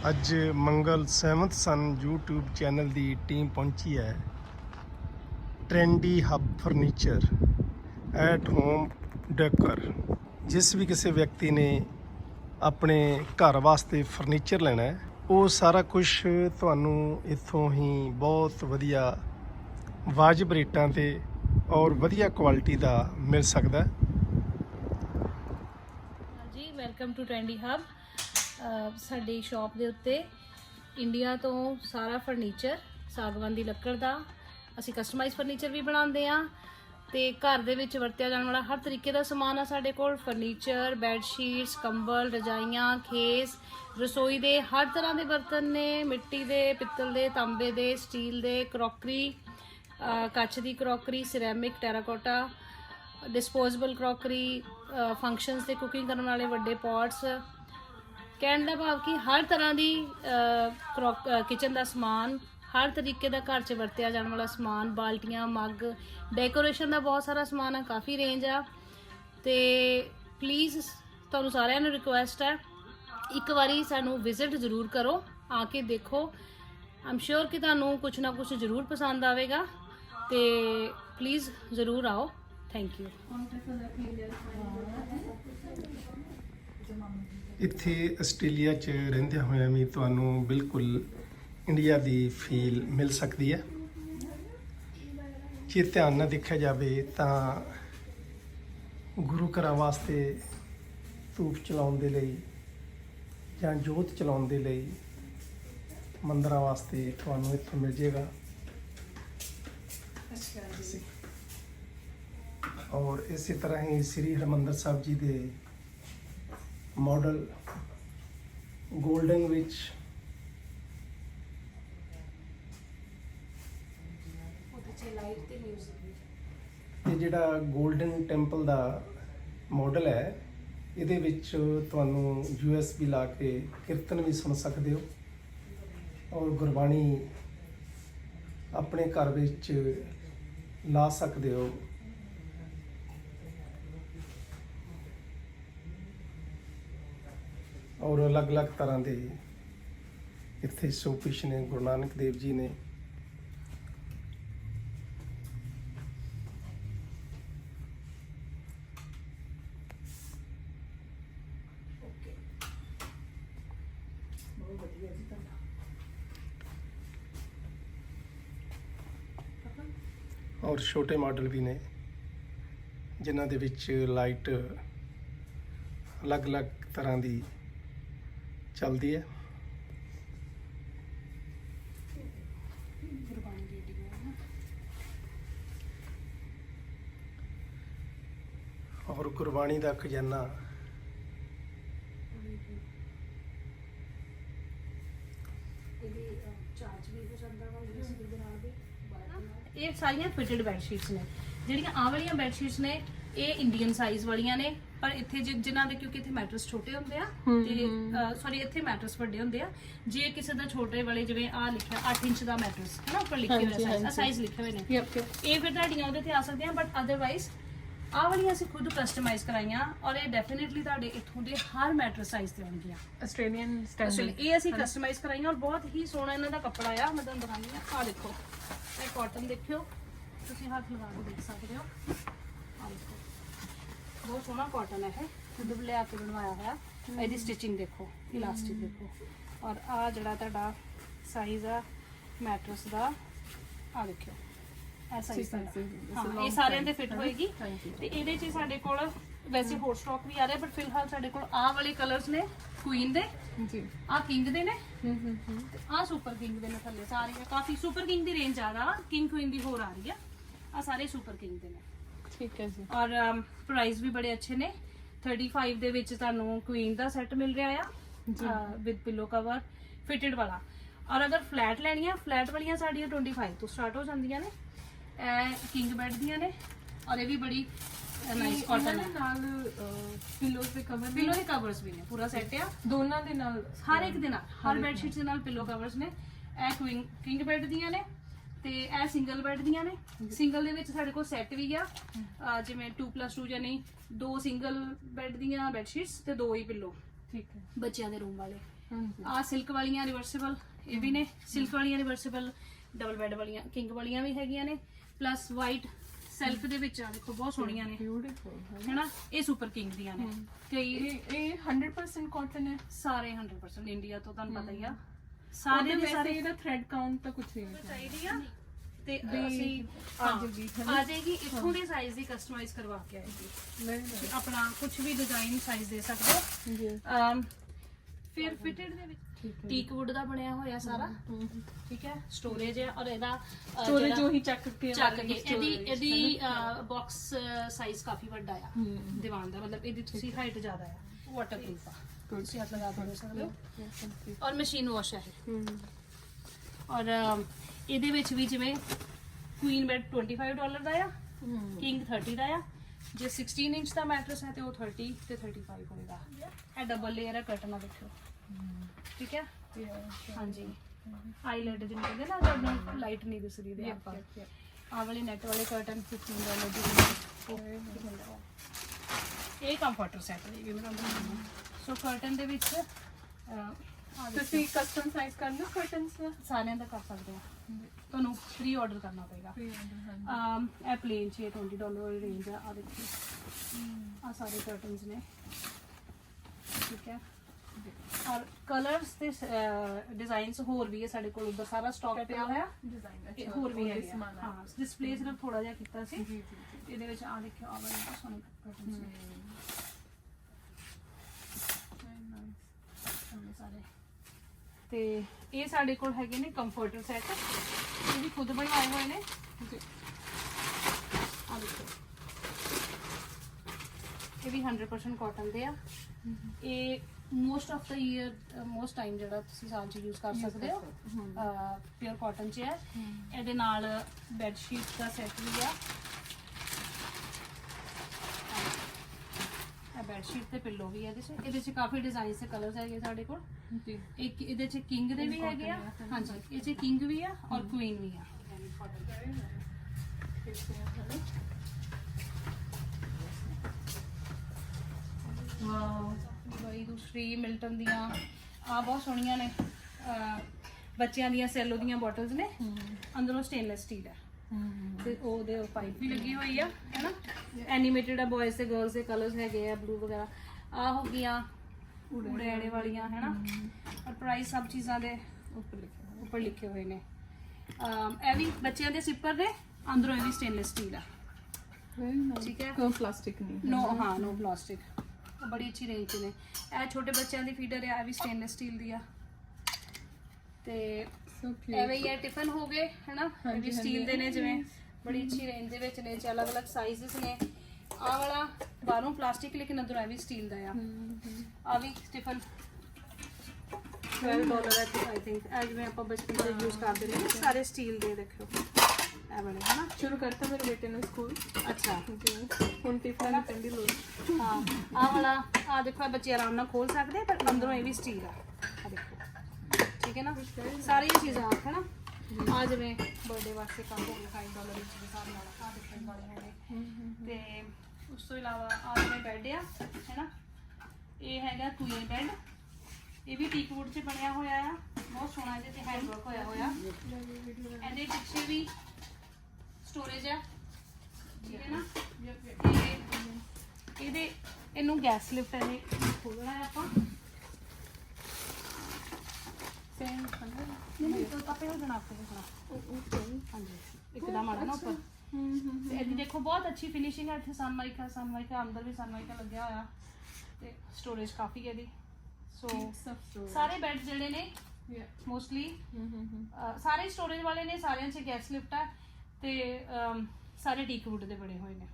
ਅੱਜ ਮੰਗਲ ਸਹਿਮਤ ਸਨ, YouTube ਚੈਨਲ ਦੀ ਟੀਮ ਪਹੁੰਚੀ ਹੈ। Trendy hub furniture, at home decor, ਜਿਸ ਵੀ ਕਿਸੇ ਵਿਅਕਤੀ ਨੇ ਆਪਣੇ ਘਰ ਵਾਸਤੇ ਫਰਨੀਚਰ ਲੈਣਾ ਹੈ। ਉਹ ਸਾਰਾ ਕੁਝ ਤੁਹਾਨੂੰ ਇੱਥੋਂ ਹੀ ਬਹੁਤ ਵਧੀਆ ਵਾਜਬ ਰੇਟਾਂ ਤੇ ਔਰ ਵਧੀਆ ਕੁਆਲਿਟੀ ਦਾ ਮਿਲ ਸਕਦਾ ਹੈ। ਹਾਂਜੀ ਵੈਲਕਮ ਟੂ ਟ੍ਰੈਂਡੀ ਹੱਬ ਸਾਡੀ ਸ਼ਾਪ ਦੇ ਉੱਤੇ ਇੰਡੀਆ ਤੋਂ ਸਾਰਾ ਫਰਨੀਚਰ, ਸਾਗਵਾਨ ਦੀ ਲੱਕੜ ਦਾ, ਅਸੀਂ ਕਸਟਮਾਈਜ਼ ਫਰਨੀਚਰ ਵੀ ਬਣਾਉਂਦੇ ਆ ਤੇ ਘਰ ਦੇ ਵਿੱਚ ਵਰਤਿਆ ਜਾਣ ਵਾਲਾ ਹਰ ਤਰੀਕੇ ਦਾ ਸਮਾਨ ਆ ਸਾਡੇ ਕੋਲ। ਫਰਨੀਚਰ ਬੈੱਡ ਸ਼ੀਟਸ ਕੰਬਲ, ਰਜਾਈਆਂ, ਖੇਸ, ਰਸੋਈ ਦੇ ਹਰ ਤਰ੍ਹਾਂ ਦੇ ਬਰਤਨ ਨੇ, ਮਿੱਟੀ ਦੇ, ਪਿੱਤਲ ਦੇ, ਤਾਂਬੇ ਦੇ, ਸਟੀਲ ਦੇ, ਕਰੋਕਰੀ ਕੱਚ ਦੀ crockery ceramic terracotta disposable crockery functions ਤੇ ਕੁਕਿੰਗ ਕਰਨ ਵਾਲੇ ਵੱਡੇ ਪੌਟਸ ਕਹਿਣ ਦਾ ਭਾਵ ਕਿ ਹਰ ਤਰ੍ਹਾਂ ਦੀ ਕਿਚਨ ਦਾ ਸਮਾਨ, ਹਰ ਤਰੀਕੇ ਦਾ ਘਰ 'ਚ ਵਰਤਿਆ ਜਾਣ ਵਾਲਾ ਸਮਾਨ, ਬਾਲਟੀਆਂ, ਮੱਗ ਡੈਕੋਰੇਸ਼ਨ ਦਾ ਬਹੁਤ ਸਾਰਾ ਸਮਾਨ ਆ, ਕਾਫੀ ਰੇਂਜ ਆ। ਤੇ ਪਲੀਜ਼ ਤੁਹਾਨੂੰ ਸਾਰਿਆਂ ਨੂੰ ਰਿਕੁਐਸਟ ਹੈ, ਇੱਕ ਵਾਰੀ ਸਾਨੂੰ ਵਿਜ਼ਿਟ ਜ਼ਰੂਰ ਕਰੋ, ਆ ਕੇ ਦੇਖੋ। ਆਮ ਸ਼ੋਰ ਕਿ ਤੁਹਾਨੂੰ ਕੁਝ ਨਾ ਕੁਝ ਜ਼ਰੂਰ ਪਸੰਦ ਆਵੇਗਾ, ਤੇ ਪਲੀਜ਼ ਜ਼ਰੂਰ ਆਓ। ਥੈਂਕ ਯੂ ਇੱਥੇ ਆਸਟ੍ਰੇਲੀਆ 'ਚ ਰਹਿੰਦਿਆਂ ਹੋਇਆਂ ਵੀ ਤੁਹਾਨੂੰ ਬਿਲਕੁਲ ਇੰਡੀਆ ਦੀ ਫੀਲ ਮਿਲ ਸਕਦੀ ਹੈ। ਜੇ ਧਿਆਨ ਨਾਲ ਦੇਖਿਆ ਜਾਵੇ ਤਾਂ ਗੁਰੂ ਘਰਾਂ ਵਾਸਤੇ ਧੂਪ ਚਲਾਉਣ ਦੇ ਲਈ ਜਾਂ ਜੋਤ ਚਲਾਉਣ ਦੇ ਲਈ ਮੰਦਰਾਂ ਵਾਸਤੇ ਤੁਹਾਨੂੰ ਇੱਥੋਂ ਮਿਲ ਜਾਏਗਾ। ਔਰ ਇਸੇ ਤਰ੍ਹਾਂ ਹੀ ਸ੍ਰੀ ਹਰਿਮੰਦਰ ਸਾਹਿਬ ਜੀ ਦੇ ਮਾਡਲ 골ਡਨ ਵਿੱਚ ਇਹ ਜਿਹੜਾ 골ਡਨ ਟੈਂਪਲ ਦਾ ਮਾਡਲ ਹੈ ਇਹਦੇ ਵਿੱਚ ਤੁਹਾਨੂੰ USB ਲਾ ਕੇ ਕੀਰਤਨ ਵੀ ਸੁਣ ਸਕਦੇ ਹੋ। ਔਰ ਗੁਰਬਾਣੀ ਆਪਣੇ ਘਰ ਵਿੱਚ ਲਾ ਸਕਦੇ ਹੋ। ਔਰ ਅਲੱਗ-ਅਲੱਗ ਤਰ੍ਹਾਂ ਦੇ ਇੱਥੇ ਸੋਪਿਸ਼ ਨੇ, ਗੁਰੂ ਨਾਨਕ ਦੇਵ ਜੀ ਨੇ। ਔਰ ਛੋਟੇ ਮਾਡਲ ਵੀ ਨੇ, ਜਿਨ੍ਹਾਂ ਦੇ ਵਿੱਚ ਲਾਈਟ ਅਲੱਗ-ਅਲੱਗ ਤਰ੍ਹਾਂ ਦੀ ਚੱਲਦੀ ਹੈ। ਔਰ ਗੁਰਬਾਣੀ ਦਾ ਖਜ਼ਾਨਾ। ਇਹ ਸਾਰੀਆਂ ਫਿਟਡ ਬੈੱਡ ਸ਼ੀਟਸ ਨੇ। ਜਿਹੜੀਆਂ ਆਹ ਵਾਲੀਆਂ ਬੈੱਡ ਸ਼ੀਟਸ ਨੇ, ਇਹ ਇੰਡੀਅਨ ਸਾਈਜ਼ ਵਾਲੀਆਂ ਨੇ ਪਰ ਇੱਥੇ ਜਿ- ਜਿਨ੍ਹਾਂ ਦੇ ਕਿਉਂਕਿ ਇੱਥੇ ਮੈਟਰਸ ਛੋਟੇ ਹੁੰਦੇ ਆ ਤੇ ਸੌਰੀ ਇੱਥੇ ਮੈਟਰਸ ਵੱਡੇ ਹੁੰਦੇ ਆ। ਜੇ ਕਿਸੇ ਦਾ ਛੋਟੇ ਵਾਲੇ ਜਿਵੇਂ ਆ ਲਿਖਿਆ 8 ਇੰਚ ਦਾ ਮੈਟਰਸ ਹੈ ਨਾ ਉੱਪਰ ਲਿਖਿਆ ਹੋਇਆ ਸਾਈਜ਼ ਆ ਸਾਈਜ਼ ਲਿਖੇ ਹੋਏ ਨੇ। ਯਪ ਇਹ ਫਿਰ ਤੁਹਾਡੀਆਂ ਉਹਦੇ ਤੇ ਆ ਸਕਦੀਆਂ ਬਟ ਅਦਰਵਾਈਜ਼ ਆਹ ਵਾਲੀਆਂ ਅਸੀਂ ਖੁਦ ਕਸਟਮਾਈਜ਼ ਕਰਾਈਆਂ ਔਰ ਇਹ ਡੈਫੀਨਿਟਲੀ ਤੁਹਾਡੇ ਇੱਥੋਂ ਦੇ ਹਰ ਮੈਟਰਸ ਸਾਈਜ਼ ਤੇ ਆਉਣਗੀਆਂ। ਆਸਟ੍ਰੇਲੀਅਨ ਸਟੈਂਡਰਡ ਇਹ ਅਸੀਂ ਕਸਟਮਾਈਜ਼ ਕਰਾਈਆਂ ਔਰ ਬਹੁਤ ਹੀ ਸੋਹਣਾ ਇਹਨਾਂ ਦਾ ਕੱਪੜਾ ਆ ਮੈਂ ਤੁਹਾਨੂੰ ਦਿਖਾਉਂਦੀ ਆ ਆ ਦੇਖੋ ਇਹ ਕਾਟਨ ਦੇਖਿਓ ਤੁਸੀਂ ਹੱਥ ਲਗਾ ਕੇ ਦੇਖ ਸਕਦੇ ਹੋ। ਆ ਦੇਖੋ। ਬਹੁਤ ਸੋਹਣਾ ਕਾਟਨ ਹੈ ਇਹ ਖੁਦ ਲਿਆ ਕੇ ਬਣਵਾਇਆ ਹੋਇਆ ਇਹਦੀ ਸਟਿਚਿੰਗ ਦੇਖੋ ਇਲਾਸਟਿਕ ਦੇਖੋ ਔਰ ਆ ਜਿਹੜਾ ਤੁਹਾਡਾ ਸਾਈਜ਼ ਆ ਮੈਟਰਸ ਦਾ ਆ ਦੇਖਿਓ ਇਹ ਸਾਈਜ਼ ਠੀਕ ਹੈ, ਜੀ, ਹਾਂ long ਇਹ ਸਾਰਿਆਂ time, ਦੇ ਫਿੱਟ ਹੈ ਨਾ? ਹੋਏਗੀ ਹਾਂਜੀ। ਤੇ ਇਹਦੇ 'ਚ ਸਾਡੇ ਕੋਲ ਵੈਸੇ ਹੋਰ ਸਟਾਕ ਵੀ ਆ ਰਿਹਾ ਬਟ ਫਿਲਹਾਲ ਸਾਡੇ ਕੋਲ ਆਹ ਵਾਲੇ ਕਲਰਸ ਨੇ ਕੁਈਨ ਦੇ ਜੀ ਆਹ ਕਿੰਗ ਦੇ ਨੇ ਹਮ ਹਮ ਹਮ ਤੇ ਆਹ ਸੁਪਰ ਕਿੰਗ ਦੇ ਨੇ ਥੱਲੇ ਸਾਰੀਆਂ ਕਾਫੀ ਸੁਪਰ ਕਿੰਗ ਦੀ ਰੇਂਜ ਜ਼ਿਆਦਾ ਕਿੰਗ ਕੁਈਨ ਦੀ ਹੋਰ ਆ ਰਹੀ ਆ ਆ ਸਾਰੇ ਸੁਪਰ ਕਿੰਗ ਦੇ ਨੇ ਠੀਕ ਹੈ ਜੀ। ਔਰ ਪ੍ਰਾਈਸ ਵੀ ਬੜੇ ਅੱਛੇ ਨੇ। 35 ਦੇ ਵਿੱਚ ਤੁਹਾਨੂੰ ਕੁਈਨ ਦਾ ਸੈੱਟ ਮਿਲ ਰਿਹਾ ਆ ਵਿਦ ਪਿਲੋ ਕਵਰ ਫਿਟਡ ਵਾਲਾ। ਔਰ ਅਗਰ ਫਲੈਟ ਲੈਣੀਆਂ ਫਲੈਟ ਵਾਲੀਆਂ ਸਾਡੀਆਂ 25 ਤੋਂ ਸਟਾਰਟ ਹੋ ਜਾਂਦੀਆਂ ਨੇ। ਇਹ ਕਿੰਗ ਬੈੱਡ ਦੀਆਂ ਨੇ। ਔਰ ਇਹ ਵੀ ਬੜੀ ਨਾਈਸ ਕਾਟਨ ਹੈ ਨਾਲ ਪਿਲੋਸ ਦੇ ਕਵਰ ਪਿਲੋ ਦੇ ਕਵਰਸ ਵੀ ਨੇ ਪੂਰਾ ਸੈੱਟ ਆ। ਦੋਨਾਂ ਦੇ ਨਾਲ ਹਰ ਇੱਕ ਦੇ ਨਾਲ ਹਰ ਬੈੱਡ ਸ਼ੀਟਸ ਦੇ ਨਾਲ ਪਿਲੋ ਕਵਰਸ ਨੇ। ਇਹ ਕਿੰਗ ਬੈੱਡ ਦੀਆਂ ਨੇ। ਤੇ ਇਹ ਸਿੰਗਲ ਬੈੱਡ ਦੀਆਂ ਨੇ। ਸਿੰਗਲ ਦੇ ਵਿੱਚ ਸਾਡੇ ਕੋਲ ਸੈੱਟ ਵੀ ਆ। ਅਹ ਜਿਵੇਂ 2+2 ਜਾਂ ਨਹੀਂ ਦੋ ਸਿੰਗਲ ਬੈੱਡ ਦੀਆਂ ਬੈੱਡ ਸ਼ੀਟਸ ਤੇ ਦੋ ਹੀ ਪਿੱਲੋ ਠੀਕ ਹੈ। ਬੱਚਿਆਂ ਦੇ ਰੂਮ ਵਾਲੇ। ਹਾਂਜੀ। ਆ ਸਿਲਕ ਵਾਲੀਆਂ ਰਿਵਰਸੀਬਲ ਇਹ ਵੀ ਨੇ। ਸਿਲਕ ਵਾਲੀਆਂ ਰਿਵਰਸੀਬਲ ਡਬਲ ਬੈੱਡ ਵਾਲੀਆਂ ਕਿੰਗ ਵਾਲੀਆਂ ਵੀ ਹੈਗੀਆਂ ਨੇ। ਪਲੱਸ ਵਾਈਟ ਸੈਲਫ ਦੇ ਵਿੱਚ ਆ ਦੇਖੋ ਬਹੁਤ ਸੋਹਣੀਆਂ ਨੇ। ਬਿਊਟੀਫੁਲ ਹੈਨਾ? ਇਹ ਸੁਪਰ ਕਿੰਗ ਦੀਆਂ ਨੇ। ਕਈ ਇਹ ਇਹ 100% ਕਾਟਨ ਹੈ। ਸਾਰੇ 100% ਇੰਡੀਆ ਤੋਂ ਤੁਹਾਨੂੰ ਪਤਾ ਹੀ ਆ। ਸਾਰੇ ਦੇ ਸਾਰੇ ਇਹਦਾ ਥ੍ਰੈਡ ਕਾਊਂਟ ਤਾਂ ਕੁਝ ਨਹੀਂ ਹੈ ਚਾਹੀਦੀ ਆ। ਤੇ ਅਸੀਂ? ਆ ਜਾਏਗੀ ਇੱਥੋਂ ਦੇ ਸਾਈਜ਼ ਦੀ ਕਸਟਮਾਈਜ਼ ਕਰਵਾ ਕੇ ਆਏਗੀ। ਨਹੀਂ ਆਪਣਾ ਕੁਝ ਵੀ ਡਿਜ਼ਾਈਨ ਸਾਈਜ਼ ਦੇ ਸਕਦੇ ਹੋ। ਨਹੀਂ ਜੀ ਅਮ, ਫਿਰ ਫਿਟਡ ਦੇ ਵਿੱਚ ਠੀਕ ਹੈ। ਟੀਕ ਵੁੱਡ ਦਾ ਬਣਿਆ ਹੋਇਆ ਸਾਰਾ। ਠੀਕ ਹੈ? ਸਟੋਰੇਜ ਹੈ ਔਰ ਇਹਦਾ ਅ, ਸਟੋਰੇਜ ਜਿਹੜਾ- ਜੋ ਹੀ ਚੱਕ ਕੇ ਚੱਕ ਵਾਲੀ ਕੇ ਇਹਦੀ storage, ਇਹਦੀ ਬਾਕਸ ਸਾਈਜ਼ ਕਾਫੀ ਵੱਡਾ ਆ। ਦੀਵਾਨ ਦਾ ਮਤਲਬ ਇਹਦੀ ਤੁਸੀਂ ਹਾਈਟ ਜ਼ਿਆਦਾ ਆ। ਵਾਟਰਪ੍ਰੂਫ ਆ। ਔਰ ਮਸ਼ੀਨ ਵਾਸ਼ ਹੈ। ਇਹ। ਔਰ ਅਮ, ਇਹਦੇ ਵਿੱਚ ਵੀ ਜਿਵੇਂ ਕੁਈਨ ਬੈੱਡ 25 ਡਾਲਰ ਦਾ ਆ ਕਿੰਗ 30 ਦਾ ਆ। ਜੇ 16 ਇੰਚ ਦਾ ਮੈਟਰਸ ਹੈ ਤੇ ਉਹ 30 ਤੇ 35 ਹੋਏਗਾ। ਇਹ ਡਬਲ ਲੇਅਰ ਹੈ ਕਰਟਨ ਆ ਦੇਖੋ ਠੀਕ ਹੈ? ਹਾਂਜੀ। ਆਈਲੈਟ ਜਿਹਨੂੰ ਕਹਿੰਦੇ ਨਾ ਜਦੋਂ ਲਾਈਟ ਨਹੀਂ ਦਿਸਦੀ ਦੇ ਆਪਾਂ। ਆਹ ਵਾਲੇ ਨੈਟ ਵਾਲੇ ਕਰਟਨ 15 ਡਾਲਰ ਦੀ ਉਹ ਇਹ ਕੰਫਰਟਰ ਸੈੱਟ ਨੇ ਵੀ ਮੈਂ ਤੁਹਾਨੂੰ ਦਿਖਾਉਂਦੀ ਹਾਂ। ਸੋ ਕਰਟਨ ਦੇ ਵਿੱਚ ਤੁਸੀਂ ਕਸਟਮ ਸਾਈਜ਼ ਕਰ ਲਓ ਕਰਟਨਸ ਦਾ। ਸਾਰਿਆਂ ਦਾ ਕਰ ਸਕਦੇ ਆ ਤੁਹਾਨੂੰ ਪ੍ਰੀ ਆਰਡਰ ਕਰਨਾ ਪਏਗਾ। Um ਇਹ ਪਲੇਨ ਚ ਇਹ 20 ਡਾਲਰ ਵਾਲੀ ਰੇਂਜ ਆ ਆ ਦੇਖੋ ਆ ਸਾਰੇ ਕਰਟਨਸ ਨੇ। ਠੀਕ ਹੈ। ਔਰ ਕਲਰਸ ਤੇ ਡਿਜ਼ਾਈਨਸ ਹੋਰ ਵੀ ਹੈ ਸਾਡੇ ਕੋਲ। ਉੱਧਰ ਸਾਰਾ ਸਟਾਕ ਪਿਆ ਹੋਇਆ। ਡਿਜ਼ਾਈਨ ਹੋਰ ਵੀ ਹੈ ਹਾਂ। ਡਿਸਪਲੇ ਸਿਰਫ ਥੋੜਾ ਜਿਹਾ ਕੀਤਾ ਸੀ। ਜੀ ਜੀ ਇਹਦੇ ਵਿੱਚ ਆ ਦੇਖਿਓ ਆ ਵਾਲੇ ਸੋਹਣੇ ਕਰਟਨਸ ਨੇ ਸੋਹਣੇ ਸਾਰੇ। ਤੇ ਇਹ ਸਾਡੇ ਕੋਲ ਹੈਗੇ ਨੇ ਕੰਫਰਟਰ ਸੈੱਟ ਇਹ ਵੀ ਖੁਦ ਬਣਵਾਏ ਹੋਏ ਨੇ। ਆ ਦੇਖੋ। ਇਹ ਵੀ 100% ਕਾਟਨ ਦੇ ਆ। ਇਹ most of the year most time ਜਿਹੜਾ ਤੁਸੀਂ ਸਾਲ ਚ ਯੂਜ਼ ਕਰ ਸਕਦੇ ਹੋ। ਪਿਓਰ ਕਾਟਨ ਚ ਹੈ ਇਹਦੇ ਨਾਲ ਬੈੱਡ ਸ਼ੀਟ ਦਾ ਸੈੱਟ ਵੀ ਆ। ਬੈੱਡ ਸ਼ੀਟ ਤੇ ਪਿੱਲੋ ਵੀ ਹੈ ਇਹਦੇ ਚ। ਇਹਦੇ ਚ ਕਾਫੀ ਡਿਜ਼ਾਈਨਸ ਤੇ ਕਲਰਸ ਹੈਗੇ ਸਾਡੇ ਕੋਲ। ਜੀ। ਇੱਕ ਇਹਦੇ ਚ ਕਿੰਗ ਦੇ ਵੀ ਹੈਗੇ ਆ। ਹਾਂਜੀ ਇਹ ਚ ਕਿੰਗ ਵੀ ਆ ਔਰ ਕੁਈਨ ਵੀ ਆ। ਵਾਓ ਬਈ ਦੂਸਰੀ ਮਿਲਟਨ ਦੀਆਂ। ਆ ਬਹੁਤ ਸੋਹਣੀਆਂ ਨੇ। ਬੱਚਿਆਂ ਦੀਆਂ ਸੈਲੋ ਦੀਆਂ ਬੋਟਲਸ ਨੇ। ਅੰਦਰੋਂ ਸਟੇਨਲੈਸ ਸਟੀਲ ਹੈ। ਤੇ ਉਹਦੇ ਪਾਈਪ ਵੀ ਲੱਗੀ ਹੋਈ ਆ ਹੈਨਾ? ਐਨੀਮੇਟਡ ਆ ਬॉयਜ਼ ਤੇ ਗਰਲਸ ਦੇ ਕਲਰਸ ਹੈਗੇ ਆ ਬਲੂ ਵਗੈਰਾ। ਆ ਹੋ ਗਈਆਂ ਉੜੇੜੇ ਵਾਲੀਆਂ ਹੈਨਾ? ਔਰ ਪ੍ਰਾਈਸ ਸਭ ਚੀਜ਼ਾਂ ਦੇ ਉੱਪਰ ਲਿਖਿਆ ਉੱਪਰ ਲਿਖੇ ਹੋਏ ਨੇ। ਇਹ ਵੀ ਬੱਚਿਆਂ ਦੇ ਸਿੱਪਰ ਨੇ ਅੰਦਰੋਂ ਇਹ ਵੀ ਸਟੇਨਲੈਸ ਸਟੀਲ ਆ। ਠੀਕ ਹੈ। ਕੋਈ ਪਲਾਸਟਿਕ ਨਹੀਂ। ਨੋ ਹਾਂ ਨੋ ਪਲਾਸਟਿਕ ਬੜੀ ਅੱਛੀ ਰੇਂਜ ਨੇ। ਇਹ ਛੋਟੇ ਬੱਚਿਆਂ ਦੀ ਫੀਡਰ ਹੈ ਇਹ ਵੀ ਸਟੇਨਲੈਸ ਸਟੀਲ ਦੀ ਆ। ਤੇ ਸੋ ਐਵੇਂ ਹੀ ਇਹ ਟਿਫਨ ਹੋ ਗਏ ਹਨਾ? ਇਹ ਵੀ ਸਟੀਲ ਦੇ ਨੇ। ਜਿਵੇਂ ਬੜੀ ਅੱਛੀ ਰੇਂਜ ਦੇ ਵਿੱਚ ਨੇ ਚ ਅਲੱਗ-ਅਲੱਗ ਸਾਈਜ਼ਸ ਨੇ। ਆਹ ਵਾਲਾ ਬਾਹਰੋਂ ਪਲਾਸਟਿਕ ਲੇਕਿਨ ਅੰਦਰੋਂ ਇਹ ਵੀ ਸਟੀਲ ਦਾ ਆ। ਆ ਵੀ ਟਿਫਨ 12 ਡਾਲਰ ਹੈ ਆਈ ਥਿੰਕ ਇਹ ਜਿਵੇਂ ਆਪਾਂ ਬਚਪਨ ਚ ਯੂਜ਼ ਕਰਦੇ ਨੇ ਸਾਰੇ ਸਟੀਲ ਦੇ ਦੇਖੋ ਇਹ ਵਾਲੇ ਹਨਾ? ਸ਼ੁਰੂ ਕਰਤਾ ਮੇਰੇ ਬੇਟੇ ਨੇ ਸਕੂਲ। ਅੱਛਾ। ਹੁਣ ਟਿਫਨ ਦੀ ਟੰਡੀ ਲੋੜ। ਹਾਂ ਆਹ ਵਾਲਾ ਆ ਦੇਖੋ ਬੱਚੇ ਆਰਾਮ ਨਾਲ ਖੋਲ ਸਕਦੇ ਆ, ਪਰ ਅੰਦਰੋਂ ਇਹ ਵੀ ਸਟੀਲ ਆ। ਆ ਦੇਖੋ। ਹੈ ਨਾ ਸਾਰੀਆਂ ਚੀਜ਼ਾਂ ਹਨਾ? ਆ ਜਿਵੇਂ ਬਰਥਡੇ ਵਾਸਤੇ ਗਿਆ 5 ਡਾਲਰ ਵਿੱਚ ਦੇ ਹਿਸਾਬ ਨਾਲ ਆ ਦੇਖਣ ਵਾਲੀਆਂ ਨੇ। ਤੇ ਉਸ ਤੋਂ ਇਲਾਵਾ ਆ ਜਿਵੇਂ ਬੈੱਡ ਆ ਹੈਨਾ? ਇਹ ਹੈਗਾ ਕੁਈਨ ਬੈੱਡ ਇਹ ਵੀ ਟੀਕ ਵੁੱਡ 'ਚ ਬਣਿਆ ਹੋਇਆ ਆ ਬਹੁਤ ਸੋਹਣਾ ਇਹਦੇ ਤੇ ਹੈਂਡ ਵਰਕ ਹੋਇਆ ਹੋਇਆ। ਇਹਦੇ ਪਿੱਛੇ ਵੀ ਸਟੋਰੇਜ ਆ ਠੀਕ ਹੈ ਨਾ? ਤੇ ਇਹਦੇ ਇਹਨੂੰ ਗੈਸ ਲਿਫਟ ਹੈ ਇਹ ਖੋਲਣਾ ਆਪਾਂ। ਸੇਮ ਨਹੀਂ ਨਹੀਂ ਤਾਂ ਆਪੇ ਹੋ ਜਾਣਾ ਆਪੇ ਹੋ ਜਾਣਾ ਓਕੇ ਹਾਂਜੀ ਇੱਕਦਮ ਮਾੜਾ ਨਾ ਉੱਪਰ। ਤੇ ਇਹਦੀ ਦੇਖੋ ਬਹੁਤ ਅੱਛੀ ਫਿਨਿਸ਼ਿੰਗ ਹੈ। ਇੱਥੇ ਸਨਮਾਈਕਾ ਸਨਮਾਈਕਾ ਅੰਦਰ ਵੀ ਸਨਮਾਈਕਾ ਲੱਗਿਆ ਹੋਇਆ। ਤੇ ਸਟੋਰੇਜ ਕਾਫੀ ਹੈ ਇਹਦੀ। ਸੋ ਸਭ ਸਟੋਰ ਸਾਰੇ ਬੈੱਡ ਜਿਹੜੇ ਨੇ ਮੋਸਟਲੀ ਸਾਰੇ ਸਟੋਰੇਜ ਵਾਲੇ ਨੇ ਸਾਰਿਆਂ 'ਚ ਗੈਸ ਲਿਫਟ ਹੈ। ਤੇ ਸਾਰੇ ਟੀਕ ਵੁੱਡ ਦੇ ਬਣੇ ਹੋਏ ਨੇ।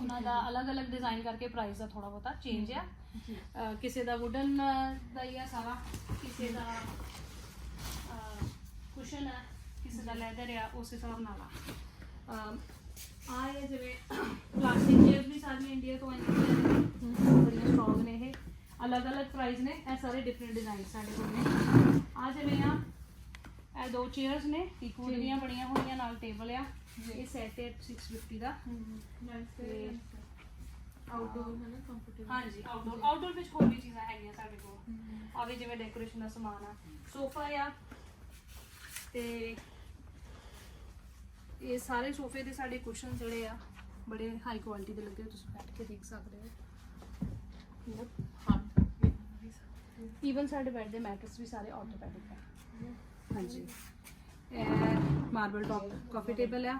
ਉਹਨਾਂ ਦਾ ਅਲੱਗ-ਅਲੱਗ ਡਿਜ਼ਾਈਨ ਕਰਕੇ ਪ੍ਰਾਈਸ ਦਾ ਥੋੜਾ ਬਹੁਤਾ ਚੇਂਜ ਆ ਅਹ ਕਿਸੇ ਦਾ ਵੁਡਨ ਦਾ ਹੀ ਆ ਸਾਰਾ ਕਿਸੇ ਦਾ ਕੁਸ਼ਨ ਹੈ ਕਿਸੇ ਦਾ ਲੈਦਰ ਆ ਉਸ ਹਿਸਾਬ ਨਾਲ ਆ। ਇਹ ਜਿਵੇਂ ਪਲਾਸਟਿਕ ਚੇਅਰ ਵੀ ਸਾਰੀਆਂ ਇੰਡੀਆ ਤੋਂ ਆਈਆਂ ਹੋਈਆਂ ਨੇ ਬੜੀਆਂ ਸਟਰੋਂਗ ਨੇ ਇਹ। ਅਲੱਗ-ਅਲੱਗ ਪ੍ਰਾਈਸ ਨੇ ਇਹ ਸਾਰੇ ਡਿਫਰੈਂਟ ਡਿਜ਼ਾਈਨ ਸਾਡੇ ਕੋਲ ਨੇ। ਆ ਜਿਵੇਂ ਆ ਇਹ ਦੋ ਚੇਅਰਸ ਨੇ ਟੀਕੂਡ ਦੀਆਂ ਬਣੀਆਂ ਹੋਈਆਂ ਨਾਲ ਟੇਬਲ ਆ। ਇਹ ਸੈਟ ਹੈ 650 ਦਾ। ਨਾਈਸ ਤੇ ਆਊਟਡੋਰ ਹੈ ਨਾ ਕੰਫਰਟੇਬਲ ਹਾਂਜੀ ਆਊਟਡੋਰ ਆਊਟਡੋਰ ਵਿੱਚ ਹੋਰ ਵੀ ਚੀਜ਼ਾਂ ਹੈਗੀਆਂ ਸਾਡੇ ਕੋਲ। ਆ ਵੀ ਜਿਵੇਂ ਡੈਕੋਰੇਸ਼ਨ ਦਾ ਸਮਾਨ ਆ। ਸੋਫਾ ਆ। ਤੇ ਇਹ ਸਾਰੇ ਸੋਫੇ ਦੇ ਸਾਡੇ ਕੁਸ਼ਨ ਜਿਹੜੇ ਆ ਬੜੇ ਹਾਈ ਕੁਆਲਿਟੀ ਦੇ ਲੱਗੇ ਤੁਸੀਂ ਬੈਠ ਕੇ ਦੇਖ ਸਕਦੇ ਹੋ। ਈਵਨ ਸਾਡੇ ਬੈੱਡ ਦੇ ਮੈਟਰਸ ਵੀ ਸਾਰੇ ਆਟੋਮੈਟਿਕ ਆ। ਹਾਂਜੀ। ਇਹ ਮਾਰਬਲ ਟਾਪ ਕਾਫੀ ਟੇਬਲ ਆ।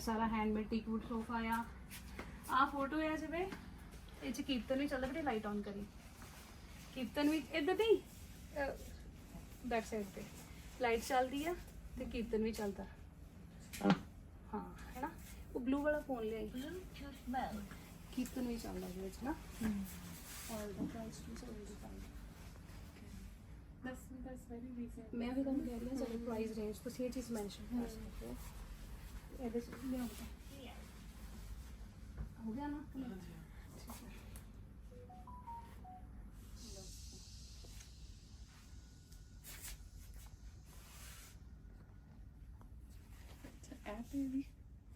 ਸਾਰਾ ਹੈਂਡਮੇਡ ਟੀਕਵੁੱਡ ਸੋਫਾ ਆ। ਆ ਫੋਟੋ ਆ ਜਿਵੇਂ ਇਹ ਚ ਕੀਰਤਨ ਵੀ ਚੱਲਦਾ ਬੜੇ ਲਾਈਟ ਆਨ ਕਰੀ ਕੀਰਤਨ ਵੀ ਇੱਧਰ ਨਹੀਂ ਬੈਕ ਸਾਈਡ ਤੇ ਲਾਈਟ ਚੱਲਦੀ ਆ ਤੇ ਕੀਰਤਨ ਵੀ ਚੱਲਦਾ ਹਾਂ ਹੈ ਨਾ ਉਹ ਬਲੂ ਵਾਲਾ ਫੋਨ ਲਿਆਈ ਕੀਰਤਨ ਵੀ ਚੱਲਦਾ ਉਹਦੇ ਵਿੱਚ ਨਾ ਔਰ ਦਾ ਪ੍ਰਾਈਸ ਵੀ ਸਭ ਦਸ ਦਸ ਵੈਰੀ ਰੀਜ਼ਨ ਮੈਂ ਵੀ ਤੁਹਾਨੂੰ ਕਹਿ ਰਹੀ ਹਾਂ ਸਾਡੇ ਪ੍ਰਾਈਸ ਰੇਂਜ ਤੁਸੀਂ ਇਹ ਚੀਜ਼ ਮੈਂਸ਼ਨ ਕਰ ਸਕਦੇ ਹੋ ਇਹਦੇ ਚ ਲਿਆਓ ਤਾਂ ਹੋ ਗਿਆ ਨਾ ਐਪ ਹੈ ਵੀ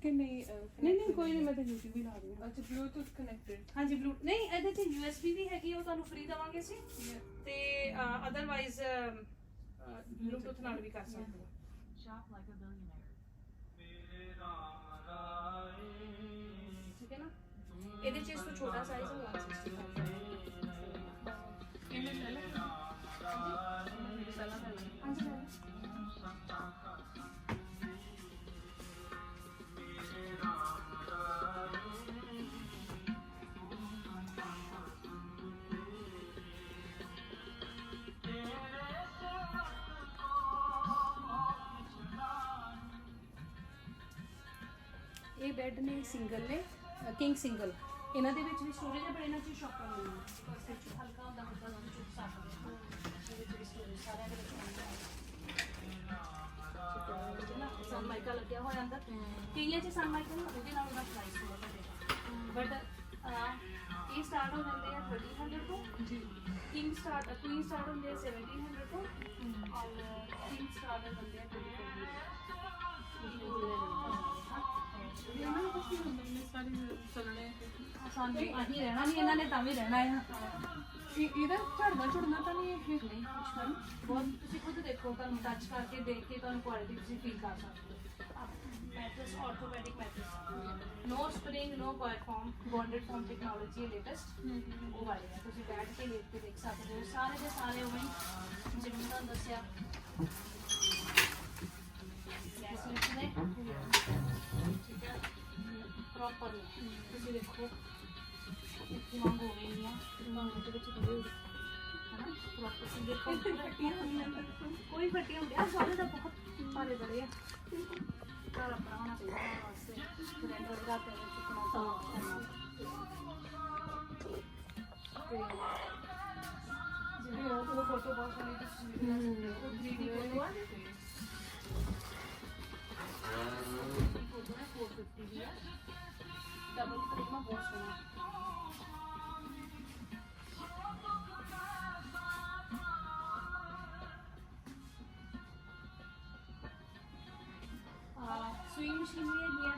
ਕਿ ਨਹੀਂ ਨਹੀਂ ਨਹੀਂ ਕੋਈ ਨਹੀਂ ਮੈਂ ਤਾਂ YouTube ਹੀ ਲਾ ਰਹੀ ਹਾਂ ਅੱਛਾ ਬਲੂਟੁੱਥ ਕਨੈਕਟਡ ਹਾਂਜੀ ਬਲੂ ਨਹੀਂ ਇਹਦੇ ਚ USB ਵੀ ਹੈਗੀ ਆ, ਉਹ ਤੁਹਾਨੂੰ ਫ੍ਰੀ ਦਵਾਂਗੇ ਅਸੀਂ ਤੇ ਅਦਰਵਾਈਜ਼ ਬਲੂਟੁੱਥ ਨਾਲ ਵੀ ਕਰ ਸਕਦੇ ਹੋ ਠੀਕ ਇਹਦੇ ਚ ਇਸ ਤੋਂ ਛੋਟਾ ਸਾਈਜ਼ ਹੈ 165 ਇਹਨੇ ਲੈ ਲਿਆ ਹਾਂਜੀ ਪਹਿਲਾਂ ਕਰ ਲਿਆ ਹਾਂਜੀ ਲੈ ਲਓ। ਇਹ ਬੈੱਡ ਨੇ ਸਿੰਗਲ ਨੇ ਕਿੰਗ ਸਿੰਗਲ ਇਹਨਾਂ ਦੇ ਵਿੱਚ ਵੀ ਸਟੋਰੇਜ ਹੈ ਪਰ ਇਹਨਾਂ 'ਚ ਸ਼ੌਕਰ ਨਹੀਂ ਹੈ ਬਸ ਇਹ 'ਚ ਹਲਕਾ ਹੁੰਦਾ ਹੁੰਦਾ ਤੁਹਾਨੂੰ ਚੁੱਕ ਸਕਦੇ ਹੋ ਇਹਦੇ ਵਿੱਚ ਵੀ storage ਸਾਰਿਆਂ ਦੇ ਵਿੱਚ ਆਉਂਦਾ? ਹੈ ਸਨ ਮਾਈਕਾ ਲੱਗਿਆ ਹੋਇਆ ਅੰਦਰ। ਕਈਆਂ 'ਚ ਸਨ ਮਾਈਕਾ ਨਾ ਉਹਦੇ ਨਾਲ ਉਹਦਾ ਪ੍ਰਾਈਸ ਥੋੜਾ ਘਟੇਗਾ ਬਟ ਇਹ ਸਟਾਰਟ ਹੋ ਜਾਂਦੇ ਆ 1300 ਤੋਂ। ਜੀ। ਕਿੰਗ ਸਟਾਰਟ ਕੁਈਨ ਸਟਾਰਟ ਹੁੰਦੇ ਆ 1700 ਤੋਂ। ਔਰ ਕਿੰਗ ਸਟਾਰਟ ਹੁੰਦੇ ਆ 2200 ਇਹਨਾਂ ਨੂੰ ਕੁਝ ਨਹੀਂ ਹੁੰਦਾ ਸਾਨੂੰ ਆਹੀ ਰਹਿਣਾ ਨਹੀਂ ਇਹਨਾਂ ਨੇ ਤਾਂ ਵੀ ਰਹਿਣਾ ਹੈ ਇਹ ਇਹਦਾ ਝੜਨਾ ਝੜਨਾ ਤਾਂ ਨਹੀਂ ਇਹ ਨਹੀਂ ਕੁਛ ਨਹੀਂ ਬਹੁਤ ਤੁਸੀਂ ਖੁਦ ਦੇਖੋ ਤੁਹਾਨੂੰ ਟੱਚ ਕਰਕੇ ਦੇਖ ਕੇ ਤੁਹਾਨੂੰ ਕੁਆਲਿਟੀ ਤੁਸੀਂ ਫੀਲ ਕਰ ਸਕਦੇ ਹੋ mattress orthopaedic mattress no spring no platform bonded form technology latest ਉਹ ਵਾਲੇ ਆ ਤੁਸੀਂ ਬੈਠ ਕੇ ਲੇਟ ਕੇ ਦੇਖ ਸਕਦੇ ਹੋ ਸਾਰੇ ਦੇ ਸਾਰੇ ਉਵੇਂ ਹੀ ਜਿਵੇਂ ਮੈਂ ਤੁਹਾਨੂੰ ਦੱਸਿਆ ਗੈਸ ਲਿਫਟ ਨੇ ਠੀਕ ਹੈ ਪ੍ਰੋਪਰ ਤੁਸੀਂ ਦੇਖੋ ਇੱਥੇ ਵਾਂਗ ਹੋ ਗਈ ਆ ਵਾਂਗ ਦੇ ਵਿੱਚ ਥੋੜੇ ਹਨਾ ਪ੍ਰੋਪਰ ਤੁਸੀਂ ਦੇਖੋ ਕੋਈ ਫੱਟੀ ਹੁੰਦੀ ਆ ਸਾਰੇ ਦਾ ਬਹੁਤ ਭਾਰੇ ਬੜੇ ਆ ਘਰ ਆਪਣਾ ਹੋਣਾ ਚਾਹੀਦਾ ਹੈ ਵਾਸਤੇ ਫਰੈਂਡ ਵਰਗਾ ਤੇ ਚੁੱਕਣਾ ਤਾਂ ਜਿਹੜੀ ਉਹ ਫੋਟੋ ਬਹੁਤ ਸੋਹਣੀ ਤੁਸੀਂ ਉਹ 3D ਫੋਟੋ ਆ ਫੋਟੋ ਹੈ 450 ਦੀ ਆ ਡਬਲ ਫਰੇਮ ਬਹੁਤ ਸੋਹਣਾ। ਸੂਈ ਮਸ਼ੀਨ ਵੀ ਹੈਗੀ ਆ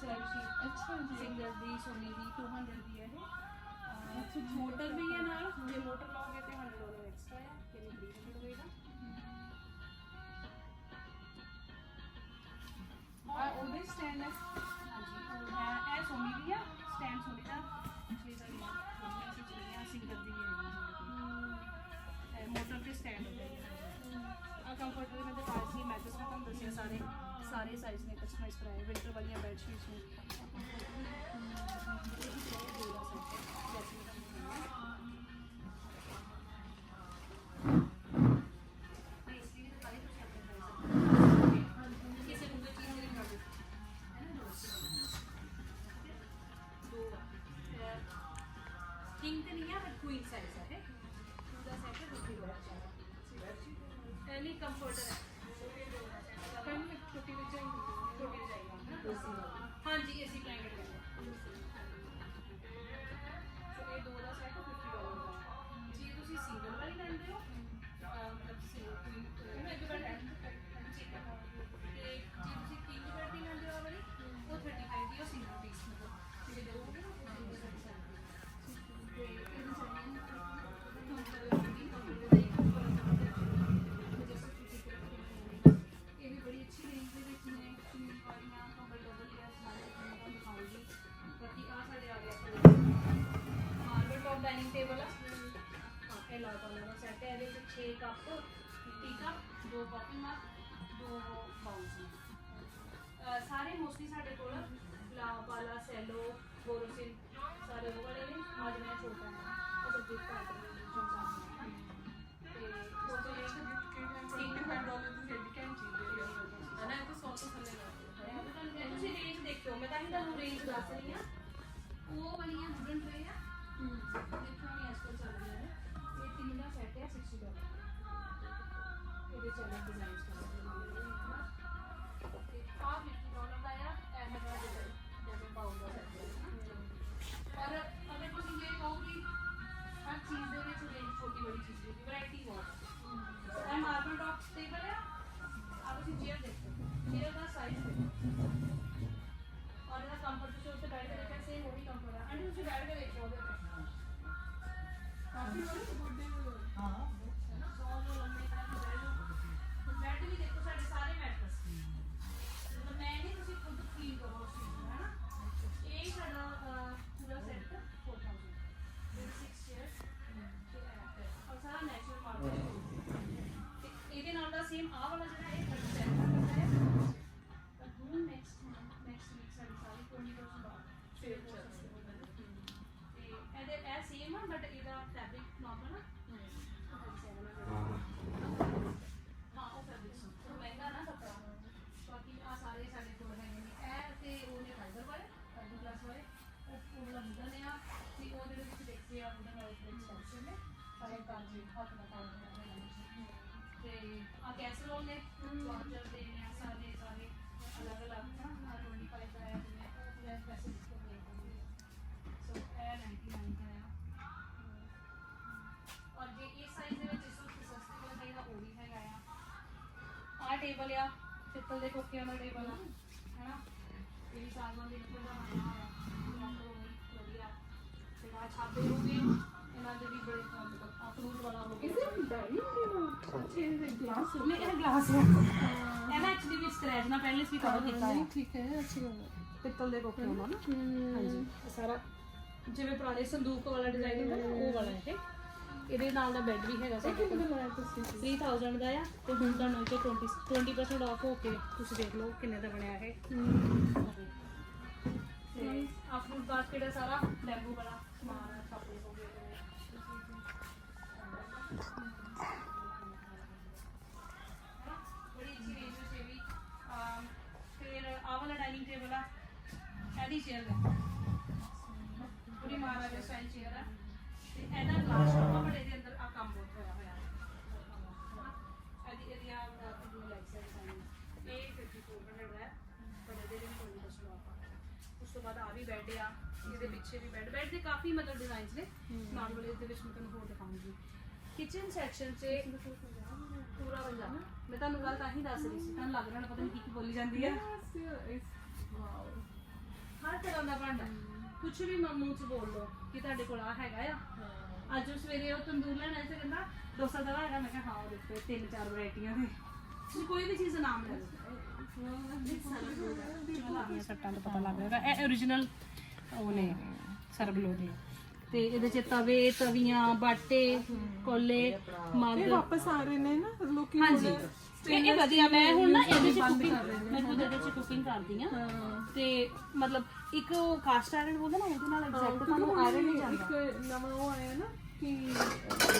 ਸੈਲ ਮਸ਼ੀਨ ਅੱਛਾ ਜੀ। ਸਿੰਗਲ ਦੀ ਸੋਨੀ ਦੀ 200 ਦੀ ਹੈ ਇਹ। ਮੋਟਰ ਵੀ ਹੈ ਨਾਲ। ਜੇ ਮੋਟਰ ਲਾਓਗੇ ਆ ਉਹਦੇ ਸਟੈਂਡ ਹੈ। ਹਾਂਜੀ ਉਹ ਹੈ, ਇਹ ਸੋਨੀ ਦੀ ਆ ਸਟੈਂਡ ਸੋਨੀ ਦਾ। ਛੇ ਸਾਰੀਆਂ ਦੋਨੀਆਂ ਸੀ ਜਿਹੜੀਆਂ ਸਿੰਗਲ ਦੀ ਵੀ ਸਾਡੇ ਕੋਲ। ਮੋਟਰ ਤੇ ਸਟੈਂਡ ਹੋ ਜਾਏਗਾ ਆ ਕੰਫਰਟ ਦੇ ਮੈਂ ਦਿਖਾ ਸੀ ਮੈਟਰਸ ਮੈਂ ਤੁਹਾਨੂੰ ਦੱਸਿਆ ਸਾਰੇ ਸਾਰੇ ਸਾਈਜ਼ ਨੇ ਕਸਟਮਾਈਜ਼ ਕਰਾਏ ਵਿੰਟਰ ਵਾਲੀਆਂ ਬੈੱਡ ਸ਼ੀਟਸ ਨੇ। किंग ਡਾਈਨਿੰਗ ਟੇਬਲ ਆ ਇਹ ਲਾਲ ਵਾਲਾ ਦਾ ਸੈੱਟ ਹੈ ਇਹਦੇ ਵਿੱਚ 6 ਕੱਪ ਟੀ ਕੱਪ ਦੋ ਕਾਫੀ ਮਗ ਦੋ ਬਾਉਲਸ ਸਾਰੇ ਮੋਸਟਲੀ ਸਾਡੇ ਕੋਲ ਲਾ ਸੈਲੋ ਬੋਰੋਸਿਨ ਸਾਰੇ ਉਹ ਵਾਲੇ ਨੇ। ਅੱਜ ਮੈਂ ਛੋਟਾ ਹੈ, ਉਹ ਸਭ ਦੇਖੋ ਚੇਅਰ ਦਾ ਸਾਈਜ਼ ਦੇਖੋ ਔਰ ਇਹਦਾ ਕੰਫਰਟ ਤੁਸੀਂ ਉੱਤੇ ਬੈਠ ਕੇ ਦੇਖਿਆ ਸੇਮ ਉਹੀ ਕੰਫਰਟ ਹੈ ਐਂਡ ਤੁਸੀਂ ਬੈਠ ਕੇ ਦੇਖੋ ਉਹਦੇ ਉੱਤੇ ਕਾਫੀ ਬੜੀ ਹਾਂ ਬੈੱਡ ਵੀ ਦੇਖੋ ਸਾਡੇ ਸਾਰੇ ਮੈਟਰਸ ਮਤਲਬ ਮੈਂ ਨਹੀਂ ਤੁਸੀਂ ਖੁਦ ਫੀਲ ਕਰੋ ਉਸ ਚੀਜ਼ ਨੂੰ ਹੈ ਨਾ ਇਹ ਸਾਡਾ ਪੂਰਾ ਸੈੱਟ 4000 ਇਹ 6 ਚੇਅਰਸ ਔਰ ਸਾਰਾ ਨੈਚੁਰਲ ਤੇ ਇਹਦੇ ਨਾਲ ਦਾ ਸੇਮ ਆਹ ਵਾਲਾ ਆ ਕੈਸਰੋਲ ਨੇ ਚਾਰਜਰ ਦੇ ਨੇ ਆ ਸਾਰੇ ਸਾਰੇ ਅਲੱਗ ਅਲੱਗ ਨਾ 25 ਦਾ ਹੈ ਜਿਵੇਂ ਉਹ ਲੈਸ ਪੈਸੇ ਡਿਸਕਾਊਂਟ ਦੇ ਦਿੰਦੇ ਸੋ ਇਹ 99 ਦਾ ਆ ਔਰ ਜੇ ਇਸ ਸਾਈਜ਼ ਦੇ ਵਿੱਚ ਇਸ ਤੋਂ ਸਸਤੇ ਵਾਲਾ ਚਾਹੀਦਾ ਉਹ ਵੀ ਹੈਗਾ ਆ ਆਹ ਟੇਬਲ ਆ ਪਿੱਤਲ ਦੇ ਕੋਕਿਆਂ ਦਾ ਟੇਬਲ ਆ ਹੈਨਾ ਇਹ ਵੀ ਸਾਗਵਾਨ ਦੀ ਲੱਕੜ ਦਾ ਬਣਿਆ ਹੋਇਆ ਬਹੁਤ ਵਧੀਆ ਤੇ ਆ ਛਾਪੇ ਹੋ ਗਏ ਇਹਨਾਂ ਦੇ ਵੀ ਬੜੇ ਨਹੀਂ ਇਹ ਗਲਾਸ ਹੈ। ਇਹ ਨਾ ਐਕਚੁਅਲੀ ਵੀ ਸਕ੍ਰੈਚ ਨਾ ਪਹਿਲੇ ਸੀ ਕਵਰ ਕੀਤਾ ਹੈ ਠੀਕ ਹੈ ਅੱਛੀ। ਗੱਲ ਹੈ ਪਿੱਤਲ ਦੇ ਕੋਕੇ ਹੋਣਾ ਨਾ। ਹਾਂਜੀ ਇਹ ਸਾਰਾ ਜਿਵੇਂ ਪੁਰਾਣੇ ਸੰਦੂਕ ਵਾਲਾ ਡਿਜ਼ਾਈਨ ਹੁੰਦਾ ਨਾ ਉਹ ਵਾਲਾ ਇਹ। ਇਹਦੇ ਨਾਲ ਦਾ ਬੈੱਡ ਵੀ ਹੈਗਾ ਸਾਡੇ ਕੋਲ ਬਣਾਇਆ ਤੁਸੀਂ? 3000 ਦਾ ਆ ਤੇ ਹੁਣ ਤੁਹਾਨੂੰ ਇਹ 20 20% ਆਫ ਹੋ ਕੇ ਤੁਸੀਂ ਦੇਖ ਲਓ ਕਿੰਨੇ ਦਾ ਬਣਿਆ ਇਹ। ਤੇ ਆ ਫਰੂਟ ਬਾਸਕਟ ਹੈ ਸਾਰਾ? ਬੈਂਬੂ ਵਾਲਾ। ਸਮਾਨ ਹੈ ਛਾਪੇ ਹੋ ਗਏ ਇਹਦੀ ਚੇਅਰ ਹੈ ਪੂਰੀ ਮਹਾਰਾਜਾ ਸਟਾਈਲ ਚੇਅਰ ਆ। ਤੇ ਇਹਦਾ ਗਲਾਸ ਸ਼ੋਪਾ ਬਟ ਇਹਦੇ ਅੰਦਰ ਆ ਕੰਮ ਬਹੁਤ ਹੋਇਆ ਹੋਇਆ। ਇਹਦੀ ਇਹਦੀ ਆ ਆਪਣੀ ਲੈਗ ਸਾਈਜ਼ ਇਹ 5400 ਹੈ। ਪਰ ਇਹਦੇ ਲਈ ਕੋਈ ਦੱਸੋ ਆਪਾਂ। ਉਸ ਤੋਂ ਬਾਅਦ ਆ ਵੀ ਬੈੱਡ ਆ। ਇਹਦੇ ਪਿੱਛੇ ਵੀ ਬੈੱਡ ਬੈੱਡ ਦੇ ਕਾਫੀ ਮਤਲਬ ਡਿਜ਼ਾਈਨਸ ਨੇ। ਨਾਰਮਲ ਇਹਦੇ ਵਿੱਚ ਮੈਂ ਤੁਹਾਨੂੰ ਹੋਰ ਦਿਖਾਉਂਗੀ। ਕਿਚਨ ਸੈਕਸ਼ਨ 'ਚ ਪੂਰਾ ਪੰਜਾਬ ਮੈਂ ਤੁਹਾਨੂੰ ਗੱਲ ਤਾਂ ਹੀ ਦੱਸ ਰਹੀ ਸੀ। ਤੁਹਾਨੂੰ ਲੱਗ ਰਿਹਾ ਪਤਾ ਨਹੀਂ ਕੀ ਕੀ ਬੋਲੀ ਜਾਂਦੀ ਹੈ ਹਰ ਤਰ੍ਹਾਂ ਦਾ ਭਾਂਡਾ। ਕੁਝ ਵੀ ਮ- ਮੂੰਹ 'ਚ ਬੋਲ ਲਓ ਕਿ ਤੁਹਾਡੇ ਕੋਲ ਆ ਹੈਗਾ ਆ। ਅੱਜ ਉਹ ਸਵੇਰੇ ਉਹ ਤੰਦੂਰ ਲੈਣਾ ਸੀ ਕਹਿੰਦਾ ਡੋਸਾ ਦਾ ਹੈਗਾ ਮੈਂ ਕਿਹਾ ਹਾਂ ਉਹ ਦੇਖੋ ਤਿੰਨ ਚਾਰ ਵੈਰਾਈਟੀਆਂ ਦੇ। ਤੁਸੀਂ ਕੋਈ ਵੀ ਚੀਜ਼ ਦਾ ਨਾਮ ਲੈ ਲਓ। ਸੱਟਾਂ ਦਾ ਪਤਾ ਲੱਗ ਜਾਏਗਾ ਇਹ origignal ਉਹ ਨੇ ਸਰਬਲੋ ਦੇ। ਤੇ ਇਹਦੇ ਚ ਤਵੇ ਤਵੀਆਂ ਬਾਟੇ ਕੋਲੇ ਮੱਗ। ਵਾਪਸ ਆ ਰਹੇ ਨੇ ਨਾ ਲੋਕੀ ਹਾਂਜੀ। ਇਹ ਇਹ ਵਧੀਆ ਮੈਂ ਹੁਣ ਨਾ ਇਹਦੇ ਚ ਕੁਕਿੰਗ ਮੈਂ ਖੁਦ ਇਹਦੇ ਚ ਕੁਕਿੰਗ ਕਰਦੀ ਆ ਤੇ ਮਤਲਬ ਇੱਕ ਉਹ ਕਾਸਟ ਆਇਰਨ ਬੋਲਦੇ ਨਾ ਉਹਦੇ ਨਾਲ ਐਗਜ਼ੈਕਟ ਤੁਹਾਨੂੰ ਆਇਰਨ ਨਹੀਂ ਜਾਂਦਾ। ਇੱਕ ਨਵਾਂ ਉਹ ਆਇਆ ਨਾ ਕਿ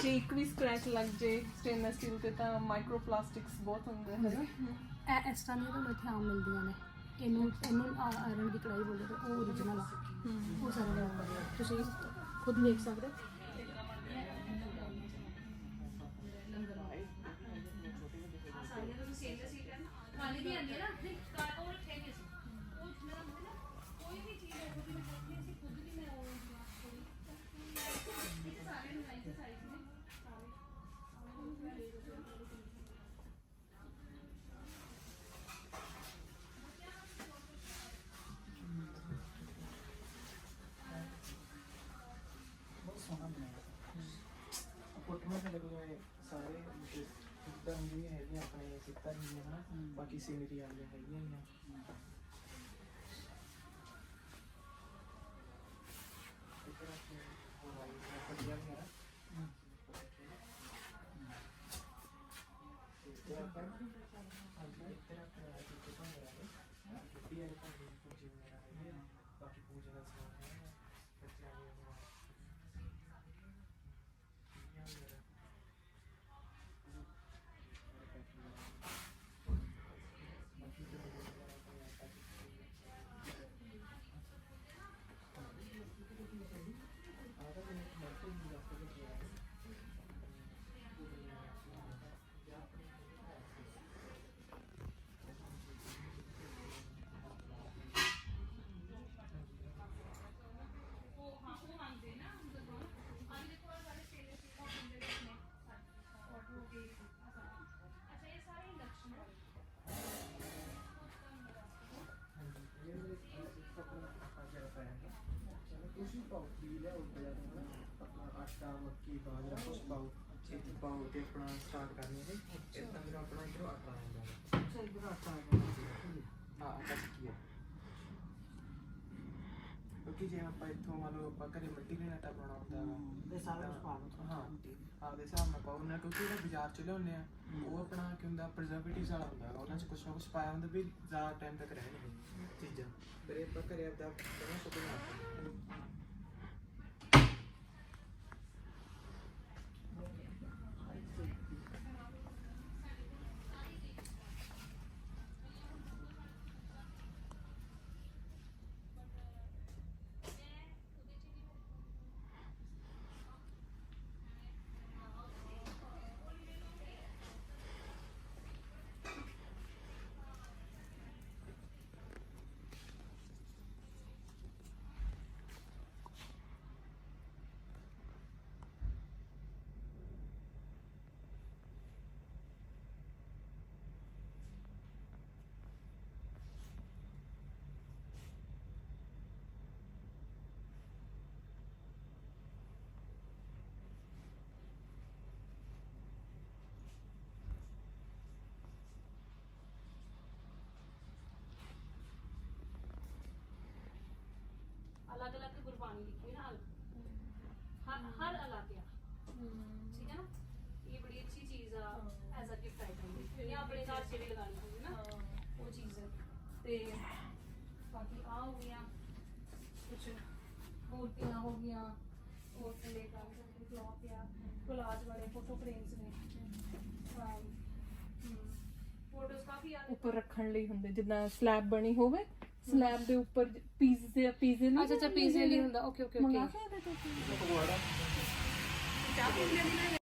ਜੇ ਇੱਕ ਵੀ ਸਕ੍ਰੈਚ ਲੱਗ ਜੇ ਸਟੇਨਲੈਸ ਸਟੀਲ ਤੇ ਤਾਂ ਮਾਈਕਰੋ ਪਲਾਸਟਿਕਸ ਬਹੁਤ ਹੁੰਦੇ ਹਨ। ਨਾ ਇਹ ਇਸ ਤਰ੍ਹਾਂ ਦੀਆਂ ਤੁਹਾਨੂੰ ਇੱਥੇ ਆਮ ਮਿਲਦੀਆਂ ਨੇ। ਇਹਨੂੰ ਇਹਨੂੰ ਆਇਰਨ ਦੀ ਕੜਾਈ ਬੋਲਦੇ ਤੇ ਉਹ origignal ਆ। ਉਹ ਸਾਰੇ ਦੇ ਤੁਸੀਂ ਖੁਦ ਦੇਖ ਸਕਦੇ ਹੋ। ਹਨ। ਖਾਲੀ ਵੀ ਆਉਂਦੀ ਹੈ ਬਾਕੀ ਸੀਨਰੀ ਗਿਆ ਹੈਗੀਆਂ ਆ। ਤਾਂ ਮੱਕੀ ਬਾਜਰਾ ਕੁਛ ਪਾਓ ਇੱਥੇ ਪਾਓ ਤੇ ਆਪਣਾ ਸਟਾਰਟ ਕਰਨੀ ਹੈ ਇਦਾਂ ਫਿਰ ਆਪਣਾ ਇਧਰੋਂ ਆਟਾ ਆਉਂਦਾ ਹੈ ਅੱਛਾ ਇਧਰ ਆਟਾ ਆ ਗਿਆ ਹਾਂ ਆਟਾ ਕੀ ਹੈ ਕਿਉਂਕਿ ਜੇ ਆਪਾਂ ਇੱਥੋਂ ਮੰਨ ਲਓ ਆਪਾਂ ਘਰੇ ਮਿੱਟੀ ਦੇ ਆਟਾ ਬਣਾਉਣਾ ਹੁੰਦਾ ਹੈਗਾ ਇਹ ਸਾਰਾ ਕੁਝ ਪਾ ਲਓ ਹਾਂ ਆਪਦੇ ਹਿਸਾਬ ਨਾਲ ਪਾਓ ਕਿਉਂਕਿ ਜਿਹੜਾ ਬਾਜ਼ਾਰ ਚ ਲਿਆਉਂਦੇ ਆ ਉਹ ਆਪਣਾ ਕੀ ਹੁੰਦਾ ਪ੍ਰੀਜ਼ਰਵੇਟਿਵਸ ਵਾਲਾ ਹੁੰਦਾ ਉਹਨਾਂ ਚ ਕੁਛ ਨਾ ਕੁਛ ਪਾਇਆ ਹੁੰਦਾ ਵੀ ਜ਼ਿਆਦਾ ਟਾਈਮ ਤੱਕ ਰਹਿਣਗੇ ਚੀਜ਼ਾਂ ਪਰ ਇਹ ਆਪਾਂ ਘਰੇ ਆਪਦਾ ਬਣਾ ਸਕਦੇ ਹਾਂ। ਅਲੱਗ ਗੁਰਬਾਣੀ ਲਿਖੀ ਨਾ ਹਰ ਹਰ ਅਲੱਗ ਆ। ਠੀਕ ਹੈ ਨਾ? ਇਹ ਬੜੀ ਅੱਛੀ ਚੀਜ਼ ਆ ਐਜ਼ ਅ ਗਿਫਟ ਆਈਟਮ ਇਹ ਆਪਣੇ ਘਰ 'ਚ ਵੀ ਲਗਾਣੀ ਹੋਵੇ ਨਾ। ਉਹ ਚੀਜ਼ ਹੈ ਤੇ ਬਾਕੀ ਆ ਹੋ ਗਿਆ ਕੁਝ ਮੂਰਤੀਆਂ ਹੋ ਗਈਆਂ। ਹੋਰ ਥੱਲੇ ਕਾਫੀ ਸਾਰੇ ਕਲੌਥ ਆ। ਕੋਲਾਜ ਵਾਲੇ ਫੋਟੋ ਫਰੇਮਸ ਨੇ। ਫੋਟੋਸ ਕਾਫੀ ਆ। ਉੱਪਰ ਰੱਖਣ ਲਈ ਹੁੰਦੇ ਜਿੱਦਾਂ ਸਲੈਬ ਬਣੀ ਹੋਵੇ ਸਲੈਬ ਦੇ ਉੱਪਰ ਪੀਜ਼ੇ ਪੀਜ਼ੇ ਨਹੀਂ ਅੱਛਾ ਅੱਛਾ ਪੀਜ਼ੇ ਲਈ ਹੁੰਦਾ ਓਕੇ ਓਕੇ ਮੰਗਾ ਓਕੇ ਸਕਦੇ ਤੁਸੀਂ? ਨੇ